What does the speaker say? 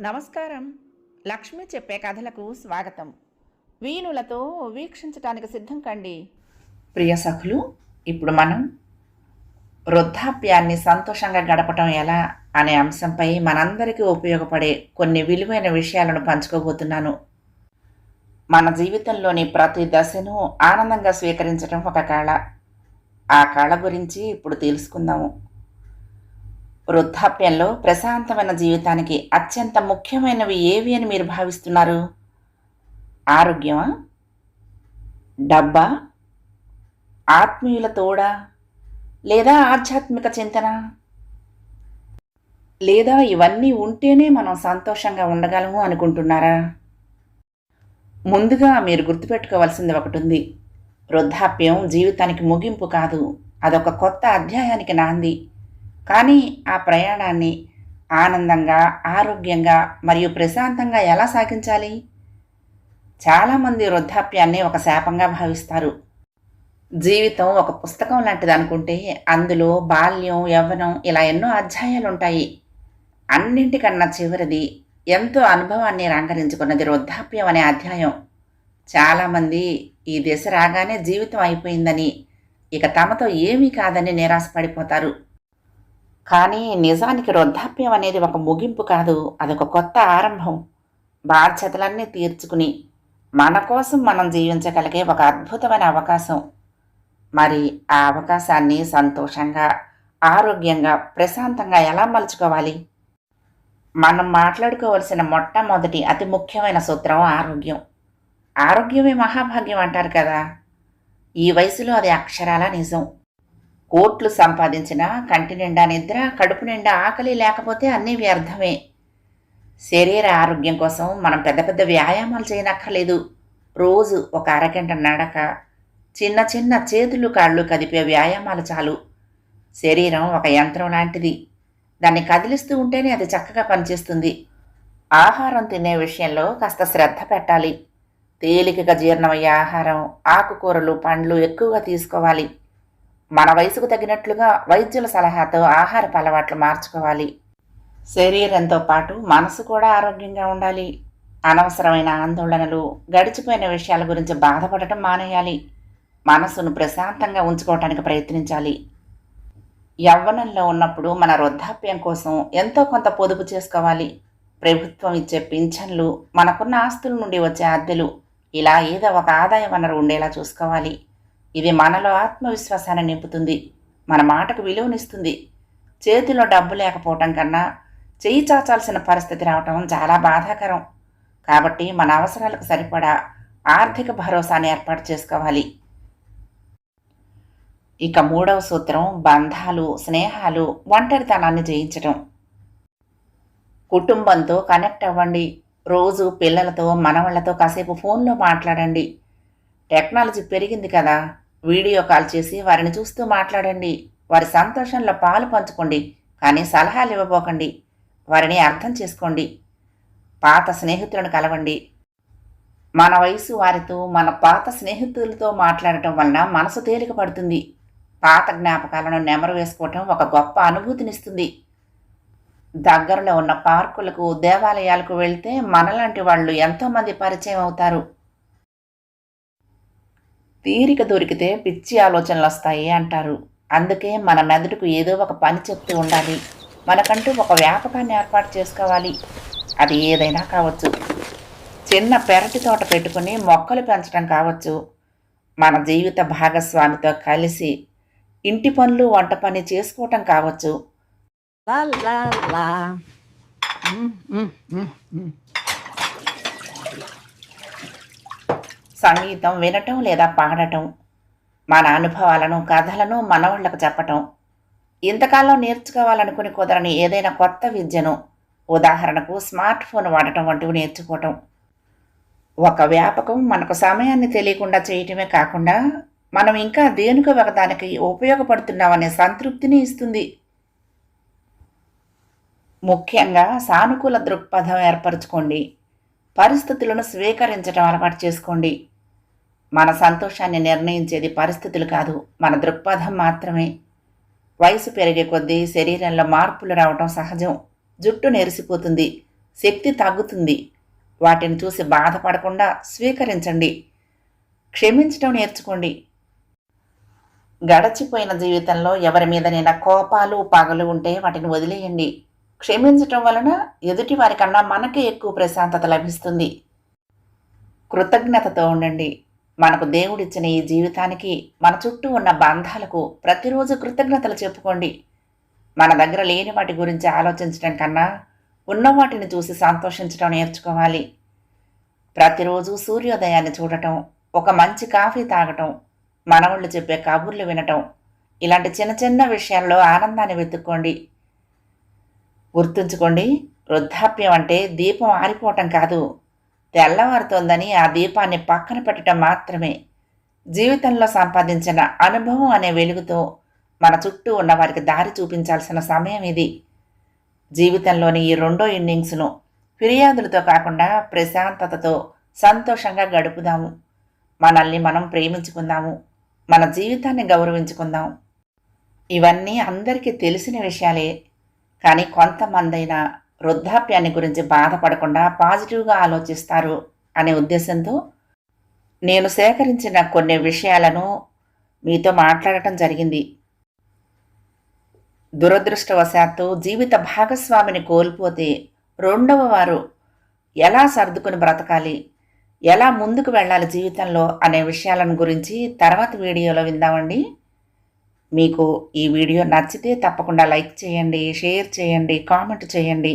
నమస్కారం. లక్ష్మి చెప్పే కథలకు స్వాగతం. వీణులతో వీక్షించటానికి సిద్ధం కండి. ప్రియ సఖులు ఇప్పుడు మనం వృద్ధాప్యాన్ని సంతోషంగా గడపటం ఎలా అనే అంశంపై మనందరికీ ఉపయోగపడే కొన్ని విలువైన విషయాలను పంచుకోబోతున్నాను. మన జీవితంలోని ప్రతి దశను ఆనందంగా స్వీకరించడం ఒక కళ. ఆ కళ గురించి ఇప్పుడు తెలుసుకుందాము. వృద్ధాప్యంలో ప్రశాంతమైన జీవితానికి అత్యంత ముఖ్యమైనవి ఏవి అని మీరు భావిస్తున్నారు? ఆరోగ్యమా? డబ్బా? ఆత్మీయుల తోడా? లేదా ఆధ్యాత్మిక చింతన? లేదా ఇవన్నీ ఉంటేనే మనం సంతోషంగా ఉండగలము అనుకుంటున్నారా? ముందుగా మీరు గుర్తుపెట్టుకోవాల్సింది ఒకటి ఉంది వృద్ధాప్యం జీవితానికి ముగింపు కాదు. అదొక కొత్త అధ్యాయానికి నాంది. కానీ ఆ ప్రయాణాన్ని ఆనందంగా ఆరోగ్యంగా మరియు ప్రశాంతంగా ఎలా సాగించాలి? చాలామంది వృద్ధాప్యాన్ని ఒక శాపంగా భావిస్తారు. జీవితం ఒక పుస్తకం లాంటిది అనుకుంటే అందులో బాల్యం యవ్వనం ఇలా ఎన్నో అధ్యాయాలు ఉంటాయి అన్నింటికన్నా చివరిది ఎంతో అనుభవాన్ని రంగరించుకున్నది వృద్ధాప్యం అనే అధ్యాయం. చాలామంది ఈ దశ రాగానే జీవితం అయిపోయిందని ఇక తమతో ఏమీ కాదని నిరాశపడిపోతారు. కానీ నిజానికి వృద్ధాప్యం అనేది ఒక ముగింపు కాదు. అదొక కొత్త ఆరంభం. బాధ్యతలన్నీ తీర్చుకుని మన కోసం మనం జీవించగలిగే ఒక అద్భుతమైన అవకాశం. మరి ఆ అవకాశాన్ని సంతోషంగా ఆరోగ్యంగా ప్రశాంతంగా ఎలా మలుచుకోవాలి? మనం మాట్లాడుకోవలసిన మొట్టమొదటి అతి ముఖ్యమైన సూత్రం ఆరోగ్యం. ఆరోగ్యమే మహాభాగ్యం అంటారు కదా. ఈ వయసులో అది అక్షరాల నిజం. కోట్లు సంపాదించిన కంటి నిండా నిద్ర కడుపు నిండా ఆకలి లేకపోతే అన్నీ వ్యర్థమే. శరీర ఆరోగ్యం కోసం మనం పెద్ద పెద్ద వ్యాయామాలు చేయనక్కర్లేదు. రోజు ఒక అరగంట నడక చిన్న చిన్న చేతులు కాళ్ళు కదిపే వ్యాయామాలు చాలు. శరీరం ఒక యంత్రం లాంటిది. దాన్ని కదిలిస్తూ ఉంటేనే అది చక్కగా పనిచేస్తుంది. ఆహారం తినే విషయంలో కాస్త శ్రద్ధ పెట్టాలి. తేలికగా జీర్ణమయ్యే ఆహారం ఆకుకూరలు పండ్లు ఎక్కువగా తీసుకోవాలి. మన వయసుకు తగినట్లుగా వైద్యుల సలహాతో ఆహారపు అలవాట్లు మార్చుకోవాలి. శరీరంతో పాటు మనసు కూడా ఆరోగ్యంగా ఉండాలి. అనవసరమైన ఆందోళనలు గడిచిపోయిన విషయాల గురించి బాధపడటం మానేయాలి. మనసును ప్రశాంతంగా ఉంచుకోవటానికి ప్రయత్నించాలి. యవ్వనంలో ఉన్నప్పుడు మన వృద్ధాప్యం కోసం ఎంతో కొంత పొదుపు చేసుకోవాలి. ప్రభుత్వం ఇచ్చే పింఛన్లు మనకున్న ఆస్తుల నుండి వచ్చే అద్దెలు ఇలా ఏదో ఒక ఆదాయ వనరు ఉండేలా చూసుకోవాలి. ఇది మనలో ఆత్మవిశ్వాసాన్ని నింపుతుంది మన మాటకు విలువనిస్తుంది. చేతిలో డబ్బు లేకపోవటం కన్నా చేయి చాచాల్సిన పరిస్థితి రావటం చాలా బాధాకరం. కాబట్టి మన అవసరాలకు సరిపడా ఆర్థిక భరోసాని ఏర్పాటు చేసుకోవాలి. ఇక మూడవ సూత్రం బంధాలు స్నేహాలు ఒంటరితనాన్ని జయించడం కుటుంబంతో కనెక్ట్ అవ్వండి. రోజు పిల్లలతో మనవాళ్ళతో కాసేపు ఫోన్లో మాట్లాడండి. టెక్నాలజీ పెరిగింది కదా. వీడియో కాల్ చేసి వారిని చూస్తూ మాట్లాడండి. వారి సంతోషంలో పాలు పంచుకోండి. కానీ సలహాలు ఇవ్వబోకండి. వారిని అర్థం చేసుకోండి. పాత స్నేహితులను కలవండి. మన వయసు వారితో మన పాత స్నేహితులతో మాట్లాడటం వలన మనసు తేలిక పడుతుంది. పాత జ్ఞాపకాలను నెమరు వేసుకోవటం ఒక గొప్ప అనుభూతినిస్తుంది. దగ్గరలో ఉన్న పార్కులకు దేవాలయాలకు వెళ్తే మనలాంటి వాళ్ళు ఎంతోమంది పరిచయం అవుతారు. తీరిక దొరికితే పిచ్చి ఆలోచనలు వస్తాయి అంటారు. అందుకే మన మెదడుకు ఏదో ఒక పని చెప్తూ ఉండాలి. మనకంటూ ఒక వ్యాపకాన్ని ఏర్పాటు చేసుకోవాలి. అది ఏదైనా కావచ్చు. చిన్న పెరటి తోట పెట్టుకుని మొక్కలు పెంచడం కావచ్చు. మన జీవిత భాగస్వామితో కలిసి ఇంటి పనులు వంట పని చేసుకోవటం కావచ్చు. సంగీతం వినటం లేదా పాడటం మన అనుభవాలను కథలను మనవాళ్ళకు చెప్పటం. ఇంతకాలం నేర్చుకోవాలనుకుని కుదరని ఏదైనా కొత్త విద్యను ఉదాహరణకు స్మార్ట్ ఫోన్ వాడటం వంటివి నేర్చుకోవటం. ఒక వ్యాపకం మనకు సమయాన్ని తెలియకుండా చేయటమే కాకుండా మనం ఇంకా దేనికి ఒకదానికి ఉపయోగపడుతున్నామనే సంతృప్తిని ఇస్తుంది. ముఖ్యంగా సానుకూల దృక్పథం ఏర్పరచుకోండి. పరిస్థితులను స్వీకరించడం అలవాటు చేసుకోండి. మన సంతోషాన్ని నిర్ణయించేది పరిస్థితులు కాదు. మన దృక్పథం మాత్రమే. వయసు పెరిగే కొద్దీ శరీరంలో మార్పులు రావటం సహజం. జుట్టు నెరిసిపోతుంది. శక్తి తగ్గుతుంది. వాటిని చూసి బాధపడకుండా స్వీకరించండి. క్షమించడం నేర్చుకోండి. గడచిపోయిన జీవితంలో ఎవరి మీదనైనా కోపాలు పగలు ఉంటే వాటిని వదిలేయండి. క్షమించటం వలన ఎదుటి వారికన్నా మనకే ఎక్కువ ప్రశాంతత లభిస్తుంది. కృతజ్ఞతతో ఉండండి. మనకు దేవుడిచ్చిన ఈ జీవితానికి మన చుట్టూ ఉన్న బంధాలకు ప్రతిరోజు కృతజ్ఞతలు చెప్పుకోండి. మన దగ్గర లేని వాటి గురించి ఆలోచించడం కన్నా ఉన్న వాటిని చూసి సంతోషించడం నేర్చుకోవాలి. ప్రతిరోజు సూర్యోదయాన్ని చూడటం ఒక మంచి కాఫీ తాగటం మనవాళ్ళు చెప్పే కబుర్లు వినటం ఇలాంటి చిన్న చిన్న విషయాల్లో ఆనందాన్ని వెతుక్కోండి. గుర్తుంచుకోండి వృద్ధాప్యం అంటే దీపం ఆరిపోవటం కాదు. తెల్లవారుతోందని ఆ దీపాన్ని పక్కన పెట్టడం మాత్రమే. జీవితంలో సంపాదించిన అనుభవం అనే వెలుగుతో మన చుట్టూ ఉన్న వారికి దారి చూపించాల్సిన సమయం ఇది. జీవితంలోని ఈ రెండో ఇన్నింగ్స్ను ఫిర్యాదులతో కాకుండా ప్రశాంతతతో సంతోషంగా గడుపుదాము. మనల్ని మనం ప్రేమించుకుందాము. మన జీవితాన్ని గౌరవించుకుందాం. ఇవన్నీ అందరికీ తెలిసిన విషయాలే. కానీ కొంతమందైనా వృద్ధాప్యాన్ని గురించి బాధపడకుండా పాజిటివ్గా ఆలోచిస్తారు అనే ఉద్దేశంతో నేను సేకరించిన కొన్ని విషయాలను మీతో మాట్లాడటం జరిగింది. దురదృష్టవశాత్తు జీవిత భాగస్వామిని కోల్పోతే రెండవ వారు ఎలా సర్దుకుని బ్రతకాలి ఎలా ముందుకు వెళ్ళాలి జీవితంలో అనే విషయాలను గురించి తర్వాత వీడియోలో విందామండి. మీకు ఈ వీడియో నచ్చితే తప్పకుండా లైక్ చేయండి షేర్ చేయండి కామెంట్ చేయండి.